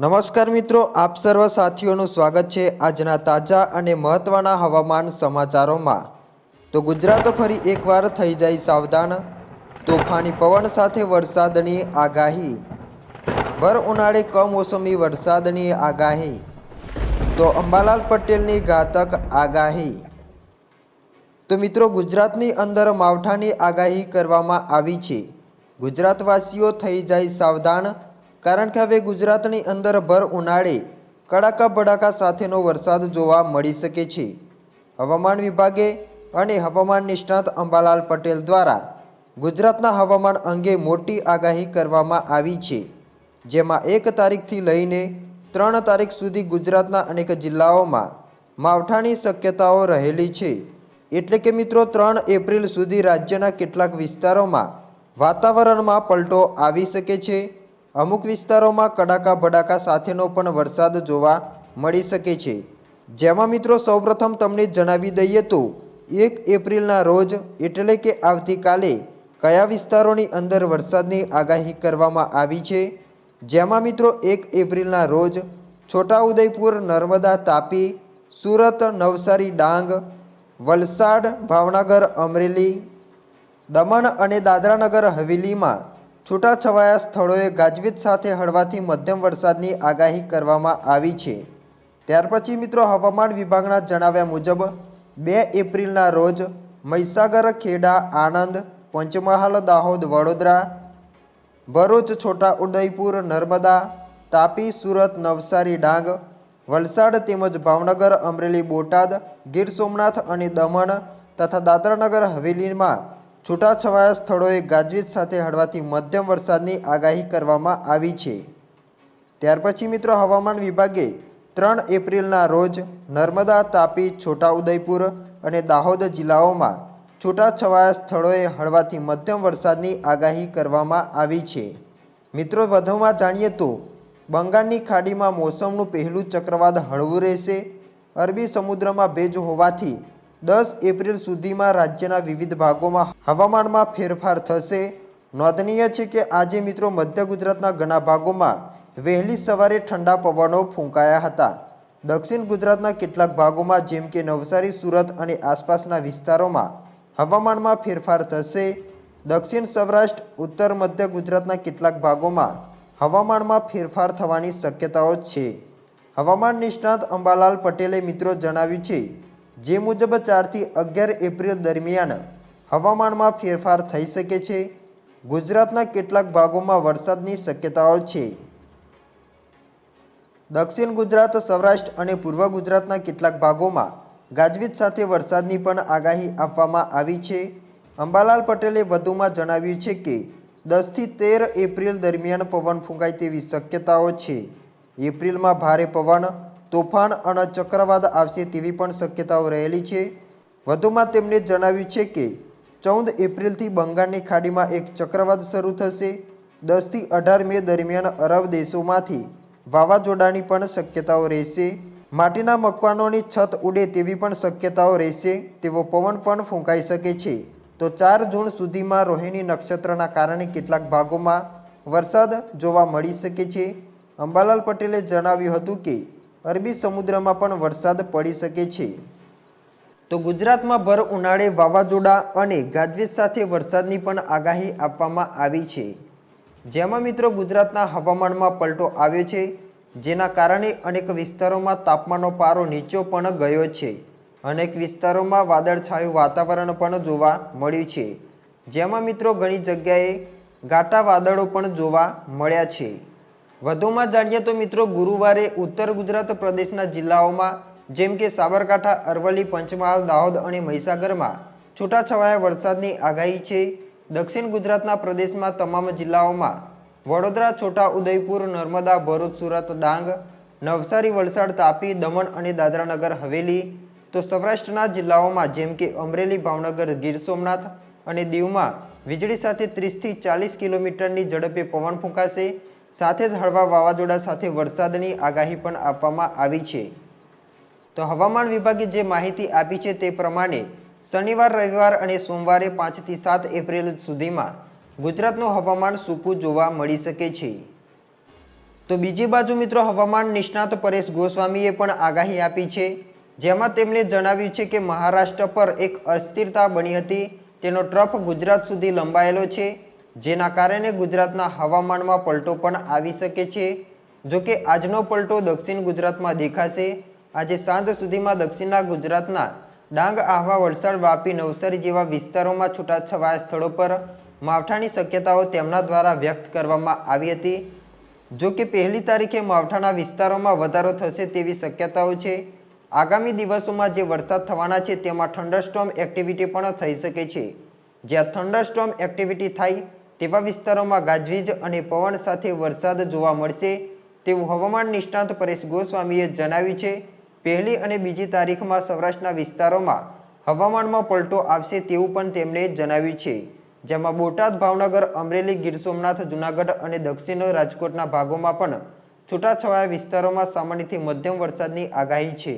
નમસ્કાર મિત્રો, આપ સર્વ સાથીઓનું સ્વાગત છે આજના તાજા અને મહત્વના હવામાન સમાચારોમાં. તો ગુજરાત ફરી એકવાર થઈ જાય સાવધાન. તોફાની પવન સાથે વરસાદની આગાહી. ભર ઉનાળે કમોસમી વરસાદની આગાહી. તો અંબાલાલ પટેલની ઘાતક આગાહી. તો મિત્રો, ગુજરાતની અંદર માવઠાની આગાહી કરવામાં આવી છે. ગુજરાતવાસીઓ થઈ જાય સાવધાન. કારણ કે હવે ગુજરાતની અંદર ભર ઉનાળે, કડાકા બડાકા સાથેનો વરસાદ જોવા મળી શકે છે. હવામાન વિભાગે અને હવામાન નિષ્ણાત અંબાલાલ પટેલ દ્વારા ગુજરાતના હવામાન અંગે મોટી આગાહી કરવામાં આવી છે. જેમાં એક તારીખથી લઈને ત્રણ તારીખ સુધી ગુજરાતના અનેક જિલ્લાઓમાં માવઠાની શક્યતાઓ રહેલી છે. એટલે કે મિત્રો, ત્રણ એપ્રિલ સુધી રાજ્યના કેટલાક વિસ્તારોમાં વાતાવરણમાં પલટો આવી શકે છે. અમુક વિસ્તારોમાં કડાકા ભડાકા સાથેનો પણ વરસાદ જોવા મળી શકે છે. જેમાં મિત્રો સૌપ્રથમ તમને જણાવી દઈએ તો, એક એપ્રિલના રોજ એટલે કે આવતીકાલે કયા વિસ્તારોની અંદર વરસાદની આગાહી કરવામાં આવી છે? જેમાં મિત્રો એક એપ્રિલના રોજ છોટાઉદેપુર, નર્મદા તાપી, સુરત, નવસારી, ડાંગ, વલસાડ, ભાવનગર, અમરેલી, દમણ અને દાદરાનગર હવેલીમાં છૂટાછવાયા સ્થળોએ ગાજવીજ સાથે હળવાથી મધ્યમ વરસાદની આગાહી કરવામાં આવી છે. ત્યાર પછી મિત્રો હવામાન વિભાગના જણાવ્યા મુજબ, બે એપ્રિલના રોજ મહીસાગર, ખેડા, આણંદ, પંચમહાલ, દાહોદ, વડોદરા, ભરૂચ છોટા ઉદયપુર નર્મદા, તાપી, સુરત, નવસારી, ડાંગ, વલસાડ તેમજ ભાવનગર, અમરેલી, બોટાદ, ગીર સોમનાથ અને દમણ તથા દાદરાનગર હવેલીમાં છૂટાછવાયા સ્થળોએ ગાજવીજ સાથે હળવાથી મધ્યમ વરસાદની આગાહી કરવામાં આવી છે. ત્યાર પછી મિત્રો હવામાન વિભાગે ત્રણ એપ્રિલના રોજ નર્મદા, તાપી, છોટાઉદેપુર અને દાહોદ જિલ્લાઓમાં છૂટાછવાયા સ્થળોએ હળવાથી મધ્યમ વરસાદની આગાહી કરવામાં આવી છે. મિત્રો વધુમાં જાણીએ તો બંગાળની ખાડીમાં મોસમનું પહેલું ચક્રવાત હળવું રહેશે. અરબી સમુદ્રમાં ભેજ હોવાથી દસ એપ્રિલ સુધીમાં રાજ્યના વિવિધ ભાગોમાં હવામાનમાં ફેરફાર થશે. નોંધનીય છે કે આજે મિત્રો મધ્ય ગુજરાતના ઘણા ભાગોમાં વહેલી સવારે ઠંડા પવનો ફૂંકાયા હતા. દક્ષિણ ગુજરાતના કેટલાક ભાગોમાં જેમ કે નવસારી, સુરત અને આસપાસના વિસ્તારોમાં હવામાનમાં ફેરફાર થશે. દક્ષિણ સૌરાષ્ટ્ર, ઉત્તર મધ્ય ગુજરાતના કેટલાક ભાગોમાં હવામાનમાં ફેરફાર થવાની શક્યતાઓ છે. હવામાન નિષ્ણાત અંબાલાલ પટેલે મિત્રો જણાવ્યું છે જે મુજબ ચારથી અગિયાર એપ્રિલ દરમિયાન હવામાનમાં ફેરફાર થઈ શકે છે. ગુજરાતના કેટલાક ભાગોમાં વરસાદની શક્યતાઓ છે. દક્ષિણ ગુજરાત, સૌરાષ્ટ્ર અને પૂર્વ ગુજરાતના કેટલાક ભાગોમાં ગાજવીજ સાથે વરસાદની પણ આગાહી આપવામાં આવી છે. અંબાલાલ પટેલે વધુમાં જણાવ્યું છે કે, દસથી તેર એપ્રિલ દરમિયાન પવન ફૂંકાય તેવી શક્યતાઓ છે. એપ્રિલમાં ભારે પવન તોફાન અને ચક્રવાત આવશે તેવી પણ શક્યતાઓ રહેલી છે. વધુમાં તેમણે જણાવ્યું છે કે, ચૌદ એપ્રિલથી બંગાળની ખાડીમાં એક ચક્રવાત શરૂ થશે. દસથી અઢાર મે દરમિયાન અરબ દેશોમાંથી વાવાઝોડાની પણ શક્યતાઓ રહેશે. માટીના મકવાનોની છત ઉડે તેવી પણ શક્યતાઓ રહેશે. તેવો પવન પણ ફૂંકાઈ શકે છે. તો ચાર જૂન સુધીમાં રોહિણી નક્ષત્રના કારણે કેટલાક ભાગોમાં વરસાદ જોવા મળી શકે છે. અંબાલાલ પટેલે જણાવ્યું હતું કે અરબી સમુદ્રમાં પણ વરસાદ પડી શકે છે. તો ગુજરાતમાં ભર ઉનાળે વાવાઝોડા અને ગાજવીજ સાથે વરસાદની પણ આગાહી આપવામાં આવી છે. જેમાં મિત્રો ગુજરાતના હવામાનમાં પલટો આવ્યો છે, જેના કારણે અનેક વિસ્તારોમાં તાપમાનનો પારો નીચો પણ ગયો છે. અનેક વિસ્તારોમાં વાદળછાયું વાતાવરણ પણ જોવા મળ્યું છે. જેમાં મિત્રો ઘણી જગ્યાએ ઘાટા વાદળો પણ જોવા મળ્યા છે. વધુમાં જાણીએ તો મિત્રો ગુરુવારે ઉત્તર ગુજરાત પ્રદેશના જિલ્લાઓમાં, જેમ કે સાબરકાંઠા, અરવલ્લી, પંચમહાલ, દાહોદ અને મહીસાગરમાં છૂટાછવાયા વરસાદની આગાહી છે. દક્ષિણ ગુજરાતના પ્રદેશમાં તમામ જિલ્લાઓમાં વડોદરા, છોટા ઉદયપુર, નર્મદા, ભરૂચ, સુરત, ડાંગ, નવસારી, વલસાડ, તાપી, દમણ અને દાદરાનગર, હવેલી તો સૌરાષ્ટ્રના જિલ્લાઓમાં જેમ કે અમરેલી, ભાવનગર, ગીર સોમનાથ અને દીવમાં વીજળી સાથે ત્રીસથી ચાલીસ કિલોમીટરની ઝડપે પવન ફૂંકાશે. સાથે જ હળવા વાવાઝોડા સાથે વરસાદની આગાહી પણ આપવામાં આવી છે. તો હવામાન વિભાગે જે માહિતી આપી છે તે પ્રમાણે શનિવાર, રવિવાર અને સોમવારે પાંચથી સાત એપ્રિલ સુધીમાં ગુજરાતનું હવામાન સૂકું જોવા મળી શકે છે. તો બીજી બાજુ મિત્રો, હવામાન નિષ્ણાત પરેશ ગોસ્વામીએ પણ આગાહી આપી છે, જેમાં તેમણે જણાવ્યું છે કે મહારાષ્ટ્ર પર એક અસ્થિરતા બની હતી. તેનો ટ્રફ ગુજરાત સુધી લંબાયેલો છે. જેના કારણે ગુજરાતના હવામાનમાં પલટો પણ આવી શકે છે. જો કે આજનો પલટો દક્ષિણ ગુજરાતમાં દેખાશે. આજે સાંજ સુધીમાં દક્ષિણના ગુજરાતના ડાંગ, આહવા, વલસાડ, વાપી, નવસારી જેવા વિસ્તારોમાં છૂટાછવાયા સ્થળો પર માવઠાની શક્યતાઓ તેમના દ્વારા વ્યક્ત કરવામાં આવી હતી. જો કે પહેલી તારીખે માવઠાના વિસ્તારોમાં વધારો થશે તેવી શક્યતાઓ છે. આગામી દિવસોમાં જે વરસાદ થવાના છે તેમાં ઠંડરસ્ટોમ એક્ટિવિટી પણ થઈ શકે છે. જ્યાં થંડરસ્ટોમ એક્ટિવિટી થાય તેવા વિસ્તારોમાં ગાજવીજ અને પવન સાથે વરસાદ જોવા મળશે તેવું હવામાન નિષ્ણાંત પરેશ ગોસ્વામીએ જણાવ્યું છે. પહેલી અને બીજી તારીખમાં સૌરાષ્ટ્રના વિસ્તારોમાં હવામાનમાં પલટો આવશે તેવું પણ તેમણે જણાવ્યું છે. જેમાં બોટાદ, ભાવનગર, અમરેલી, ગીર સોમનાથ, જુનાગઢ અને દક્ષિણ રાજકોટના ભાગોમાં પણ છૂટાછવાયા વિસ્તારોમાં સામાન્યથી મધ્યમ વરસાદની આગાહી છે.